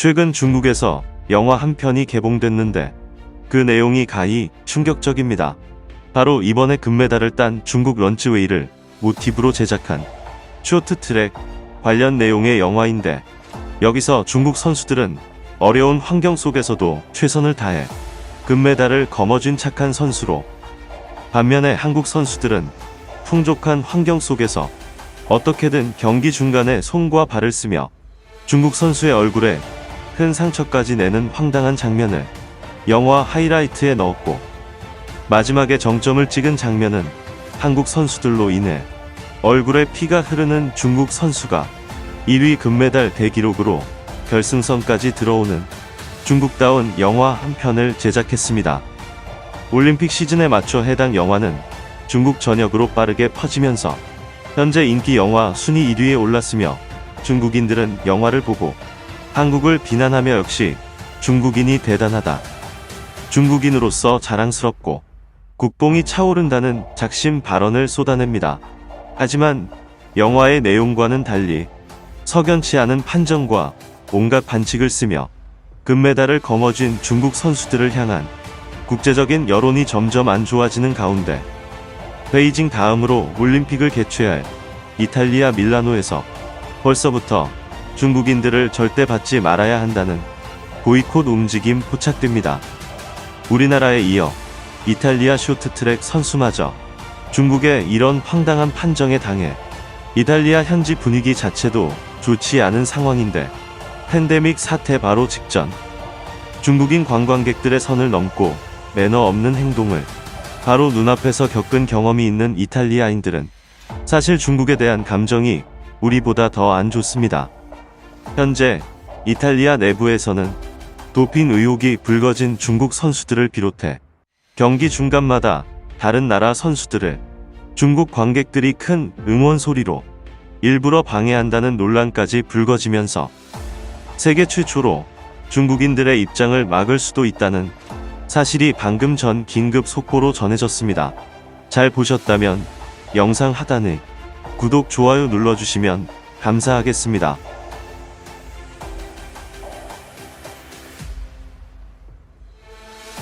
최근 중국에서 영화 한 편이 개봉됐는데 그 내용이 가히 충격적입니다. 바로 이번에 금메달을 딴 중국 런치웨이를 모티브로 제작한 쇼트트랙 관련 내용의 영화인데 여기서 중국 선수들은 어려운 환경 속에서도 최선을 다해 금메달을 거머쥔 착한 선수로 반면에 한국 선수들은 풍족한 환경 속에서 어떻게든 경기 중간에 손과 발을 쓰며 중국 선수의 얼굴에 큰 상처까지 내는 황당한 장면을 영화 하이라이트에 넣었고 마지막에 정점을 찍은 장면은 한국 선수들로 인해 얼굴에 피가 흐르는 중국 선수가 1위 금메달 대기록으로 결승선까지 들어오는 중국다운 영화 한 편을 제작했습니다. 올림픽 시즌에 맞춰 해당 영화는 중국 전역으로 빠르게 퍼지면서 현재 인기 영화 순위 1위에 올랐으며 중국인들은 영화를 보고 한국을 비난하며 역시 중국인이 대단하다. 중국인으로서 자랑스럽고 국뽕이 차오른다는 작심 발언을 쏟아냅니다. 하지만 영화의 내용과는 달리 석연치 않은 판정과 온갖 반칙을 쓰며 금메달을 거머쥔 중국 선수들을 향한 국제적인 여론이 점점 안 좋아지는 가운데 베이징 다음으로 올림픽을 개최할 이탈리아 밀라노에서 벌써부터 중국인들을 절대 받지 말아야 한다는 보이콧 움직임 포착됩니다. 우리나라에 이어 이탈리아 쇼트트랙 선수마저 중국의 이런 황당한 판정에 당해 이탈리아 현지 분위기 자체도 좋지 않은 상황인데 팬데믹 사태 바로 직전 중국인 관광객들의 선을 넘고 매너 없는 행동을 바로 눈앞에서 겪은 경험이 있는 이탈리아인들은 사실 중국에 대한 감정이 우리보다 더 안 좋습니다. 현재 이탈리아 내부에서는 도핑 의혹이 불거진 중국 선수들을 비롯해 경기 중간마다 다른 나라 선수들을 중국 관객들이 큰 응원 소리로 일부러 방해한다는 논란까지 불거지면서 세계 최초로 중국인들의 입장을 막을 수도 있다는 사실이 방금 전 긴급 속보로 전해졌습니다. 잘 보셨다면 영상 하단에 구독, 좋아요 눌러주시면 감사하겠습니다.